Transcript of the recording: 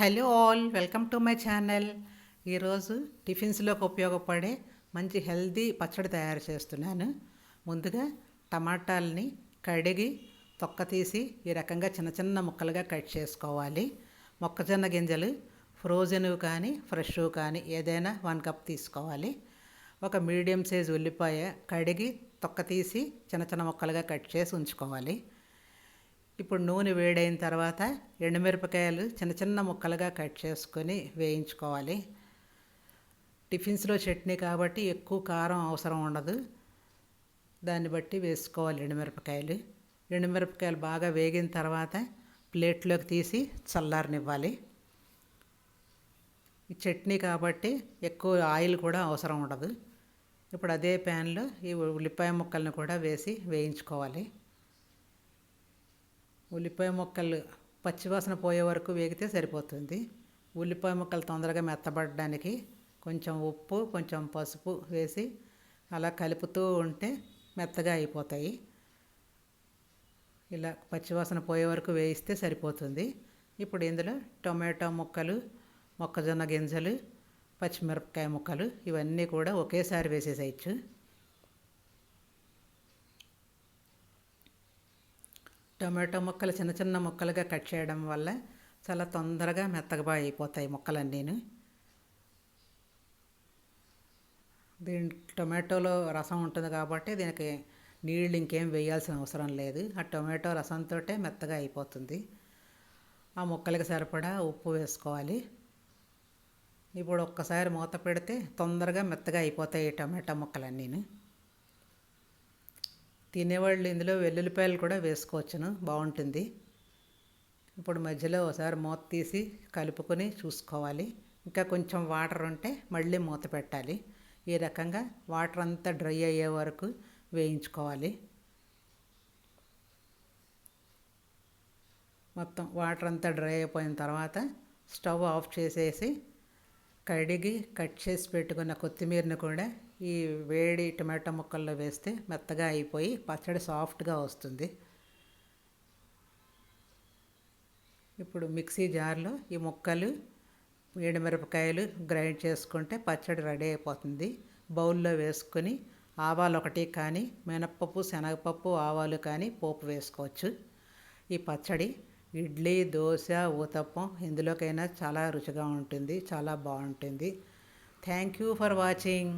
Hello all welcome to my channel. ఈరోజు టిఫిన్స్లోకి ఉపయోగపడే మంచి హెల్దీ పచ్చడి తయారు చేస్తున్నాను. ముందుగా టమాటాలని కడిగి తొక్క తీసి ఈ రకంగా చిన్న చిన్న ముక్కలుగా కట్ చేసుకోవాలి. మొక్కజొన్న గింజలు ఫ్రోజన్వి కానీ ఫ్రెష్ కానీ ఏదైనా వన్ కప్ తీసుకోవాలి. ఒక మీడియం సైజ్ ఉల్లిపాయ కడిగి తొక్క తీసి చిన్న చిన్న ముక్కలుగా కట్ చేసి ఉంచుకోవాలి. ఇప్పుడు నూనె వేడైన తర్వాత ఎండుమిరపకాయలు చిన్న చిన్న ముక్కలుగా కట్ చేసుకొని వేయించుకోవాలి. టిఫిన్స్లో చట్నీ కాబట్టి ఎక్కువ కారం అవసరం ఉండదు. దాన్ని బట్టి వేసుకోవాలి ఎండుమిరపకాయలు. ఎండుమిరపకాయలు బాగా వేగిన తర్వాత ప్లేట్లోకి తీసి చల్లారనివ్వాలి. ఈ చట్నీ కాబట్టి ఎక్కువ ఆయిల్ కూడా అవసరం ఉండదు. ఇప్పుడు అదే ప్యాన్లో ఈ ఉల్లిపాయ ముక్కలను కూడా వేసి వేయించుకోవాలి. ఉల్లిపాయ ముక్కలు పచ్చివాసన పోయే వరకు వేగితే సరిపోతుంది. ఉల్లిపాయ ముక్కలు తొందరగా మెత్తబడడానికి కొంచెం ఉప్పు కొంచెం పసుపు వేసి అలా కలుపుతూ ఉంటే మెత్తగా అయిపోతాయి. ఇలా పచ్చివాసన పోయే వరకు వేయిస్తే సరిపోతుంది. ఇప్పుడు ఇందులో టొమాటో ముక్కలు మొక్కజొన్న గింజలు పచ్చిమిరపకాయ ముక్కలు ఇవన్నీ కూడా ఒకేసారి వేసేసేయచ్చు. టమాటో ముక్కలు చిన్న చిన్న ముక్కలుగా కట్ చేయడం వల్ల చాలా తొందరగా మెత్తగా అయిపోతాయి ముక్కలన్నీను. దీని టొమాటోలో రసం ఉంటుంది కాబట్టి దీనికి నీళ్ళు ఇంకేం వేయాల్సిన అవసరం లేదు. ఆ టొమాటో రసంతో మెత్తగా అయిపోతుంది. ఆ ముక్కలకి సరిపడా ఉప్పు వేసుకోవాలి. ఇప్పుడు ఒక్కసారి మూత పెడితే తొందరగా మెత్తగా అయిపోతాయి టొమాటో ముక్కలన్నీను. తినేవాళ్ళు ఇందులో వెల్లుల్లిపాయలు కూడా వేసుకోవచ్చును. బాగుంటుంది. ఇప్పుడు మధ్యలో ఒకసారి మూత తీసి కలుపుకొని చూసుకోవాలి. ఇంకా కొంచెం వాటర్ ఉంటే మళ్ళీ మూత పెట్టాలి. ఈ రకంగా వాటర్ అంతా డ్రై అయ్యే వరకు వేయించుకోవాలి. మొత్తం వాటర్ అంతా డ్రై అయిపోయిన తర్వాత స్టవ్ ఆఫ్ చేసేసి కడిగి కట్ చేసి పెట్టుకున్న కొత్తిమీరని కూడా ఈ వేడి టమాటో ముక్కల్లో వేస్తే మెత్తగా అయిపోయి పచ్చడి సాఫ్ట్గా వస్తుంది. ఇప్పుడు మిక్సీ జార్లో ఈ ముక్కలు మిరపకాయలు గ్రైండ్ చేసుకుంటే పచ్చడి రెడీ అయిపోతుంది. బౌల్లో వేసుకొని ఆవాలు ఒకటి కానీ మినప్పప్పు శనగపప్పు ఆవాలు కానీ పోపు వేసుకోవచ్చు. ఈ పచ్చడి ఇడ్లీ దోశ ఊతప్పం ఎందులోకైనా చాలా రుచిగా ఉంటుంది చాలా బాగుంటుంది. Thank you for watching